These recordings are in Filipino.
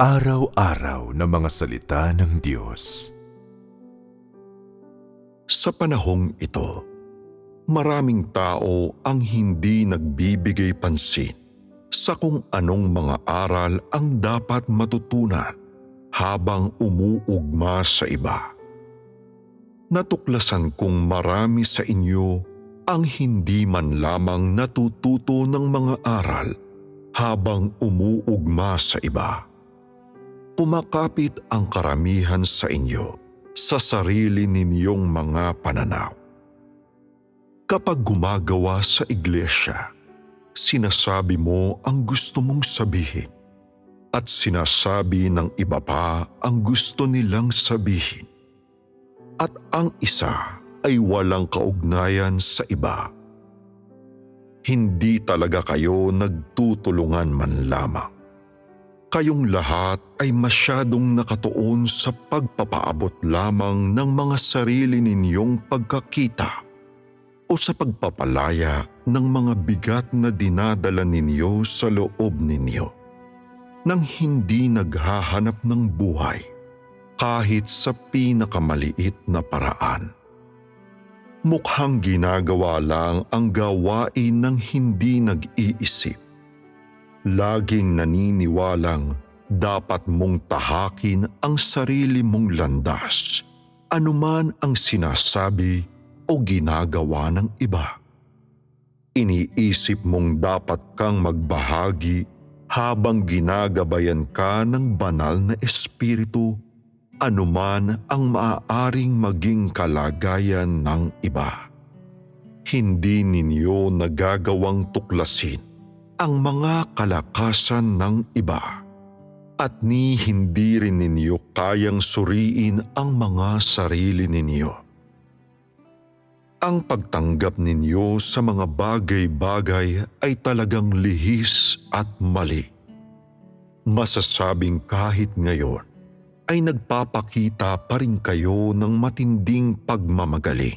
Araw-araw na mga salita ng Diyos. Sa panahong ito, maraming tao ang hindi nagbibigay pansin sa kung anong mga aral ang dapat matutunan habang umuugma sa iba. Natuklasan kong marami sa inyo ang hindi man lamang natututo ng mga aral habang umuugma sa iba. Kumakapit ang karamihan sa inyo sa sarili ninyong mga pananaw. Kapag gumagawa sa iglesia, sinasabi mo ang gusto mong sabihin at sinasabi ng iba pa ang gusto nilang sabihin. At ang isa ay walang kaugnayan sa iba. Hindi talaga kayo nagtutulungan man lamang kayong lahat ay masyadong nakatuon sa pagpapaabot lamang ng mga sarili ninyong pagkakita o sa pagpapalaya ng mga bigat na dinadala ninyo sa loob ninyo nang hindi naghahanap ng buhay kahit sa pinakamaliit na paraan. Mukhang ginagawa lang ang gawain ng hindi nag-iisip laging naniniwalang dapat mong tahakin ang sarili mong landas, anuman ang sinasabi o ginagawa ng iba. Iniisip mong dapat kang magbahagi habang ginagabayan ka ng banal na espiritu anuman ang maaaring maging kalagayan ng iba. Hindi ninyo nagagawang tuklasin ang mga kalakasan ng iba at ni hindi rin ninyo kayang suriin ang mga sarili ninyo. Ang pagtanggap ninyo sa mga bagay-bagay ay talagang lihis at mali. Masasabing kahit ngayon ay nagpapakita pa rin kayo ng matinding pagmamagaling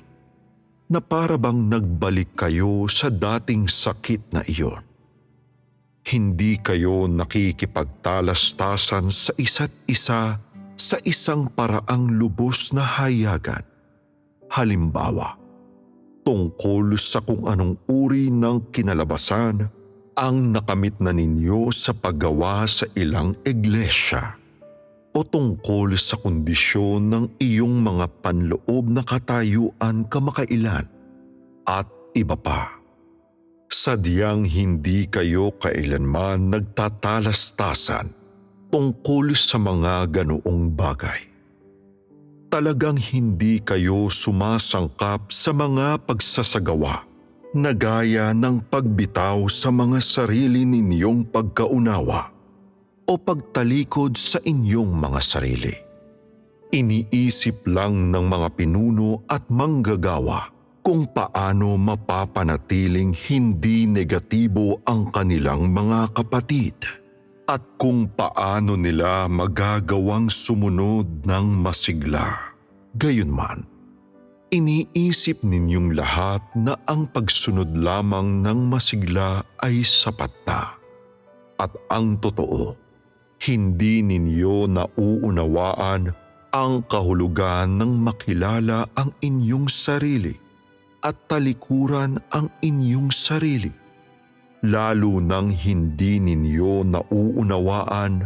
na para bang nagbalik kayo sa dating sakit na iyon. Hindi kayo nakikipagtalastasan sa isa't isa sa isang paraang lubos na hayagan. Halimbawa, tungkol sa kung anong uri ng kinalabasan ang nakamit na ninyo sa paggawa sa ilang iglesia o tungkol sa kondisyon ng iyong mga panloob na katayuan kamakailan at iba pa. Sadyang hindi kayo kailanman nagtatalastasan tungkol sa mga ganoong bagay. Talagang hindi kayo sumasangkap sa mga pagsasagawa na gaya ng pagbitaw sa mga sarili ninyong pagkaunawa o pagtalikod sa inyong mga sarili. Iniisip lang ng mga pinuno at manggagawa kung paano mapapanatiling hindi negatibo ang kanilang mga kapatid at kung paano nila magagawang sumunod ng masigla. Gayunman, iniisip ninyong lahat na ang pagsunod lamang ng masigla ay sapat na. At ang totoo, hindi ninyo nauunawaan ang kahulugan ng makilala ang inyong sarili at talikuran ang inyong sarili. Lalo nang hindi ninyo nauunawaan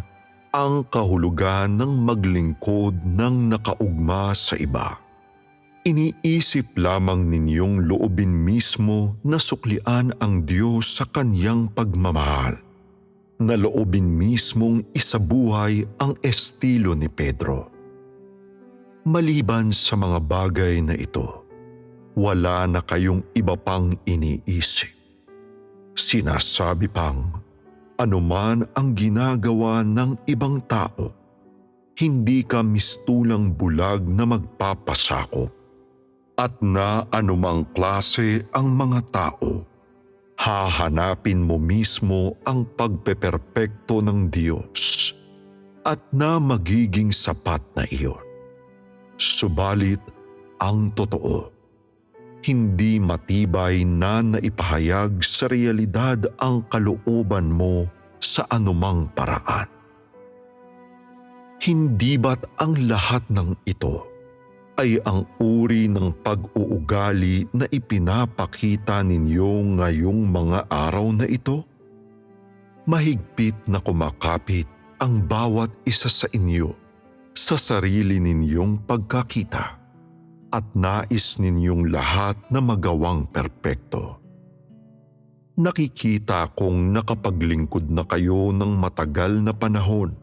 ang kahulugan ng maglingkod ng nakaugma sa iba. Iniisip lamang ninyong loobin mismo na suklian ang Diyos sa kanyang pagmamahal na loobin mismong isabuhay ang estilo ni Pedro. Maliban sa mga bagay na ito, wala na kayong iba pang iniisip. Sinasabi pang, anuman ang ginagawa ng ibang tao, hindi ka mistulang bulag na magpapasakop at na anumang klase ang mga tao hahanapin mo mismo ang pagpeperpekto ng Diyos at na magiging sapat na iyon. Subalit ang totoo, hindi matibay na naipahayag sa realidad ang kalooban mo sa anumang paraan. Hindi ba't ang lahat ng ito ay ang uri ng pag-uugali na ipinapakita ninyo ngayong mga araw na ito? Mahigpit na kumakapit ang bawat isa sa inyo sa sarili ninyong pagkakita at nais ninyong lahat na magawang perpekto. Nakikita kong nakapaglingkod na kayo ng matagal na panahon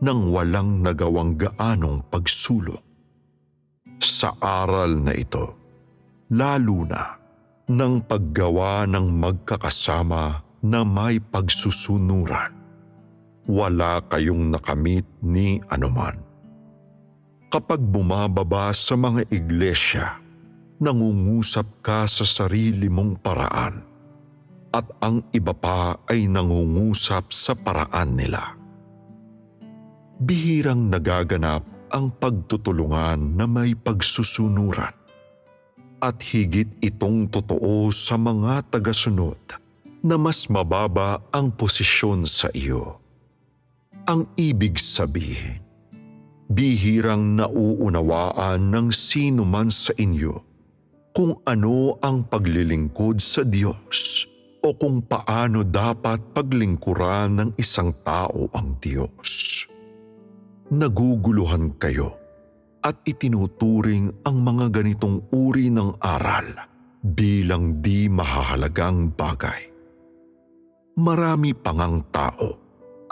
nang walang nagawang gaanong pagsulong. Sa aral na ito, lalo na ng paggawa ng magkakasama na may pagsusunuran, wala kayong nakamit ni anuman. Kapag bumababa sa mga iglesia, nangungusap ka sa sarili mong paraan at ang iba pa ay nangungusap sa paraan nila. Bihirang nagaganap ang pagtutulungan na may pagsusunuran at higit itong totoo sa mga tagasunod na mas mababa ang posisyon sa iyo. Ang ibig sabihin, bihirang nauunawaan ng sino man sa inyo kung ano ang paglilingkod sa Diyos o kung paano dapat paglingkuran ng isang tao ang Diyos. Naguguluhan kayo at itinuturing ang mga ganitong uri ng aral bilang di mahahalagang bagay. Marami pangang tao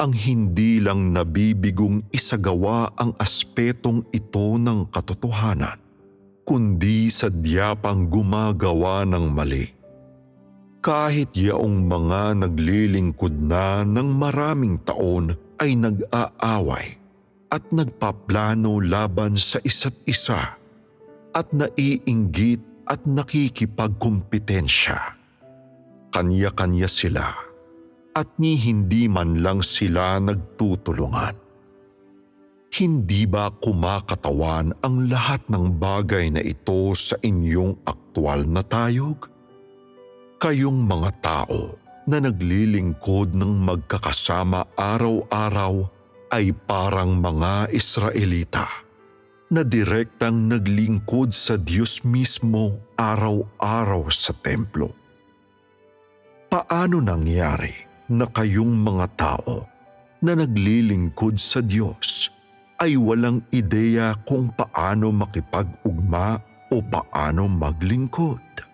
ang hindi lang nabibigong isagawa ang aspetong ito ng katotohanan, kundi sadya pang gumagawa ng mali. Kahit yaong mga naglilingkod na ng maraming taon ay nag-aaway at nagpaplano laban sa isa't isa at naiinggit at nakikipagkumpetensya. Kanya-kanya sila at ni hindi man lang sila nagtutulungan. Hindi ba kumakatawan ang lahat ng bagay na ito sa inyong aktwal na tayog? Kayong mga tao na naglilingkod ng magkakasama araw-araw ay parang mga Israelita na direktang naglingkod sa Diyos mismo araw-araw sa templo. Paano nangyari na kayong mga tao na naglilingkod sa Diyos ay walang ideya kung paano makipag-ugma o paano maglingkod?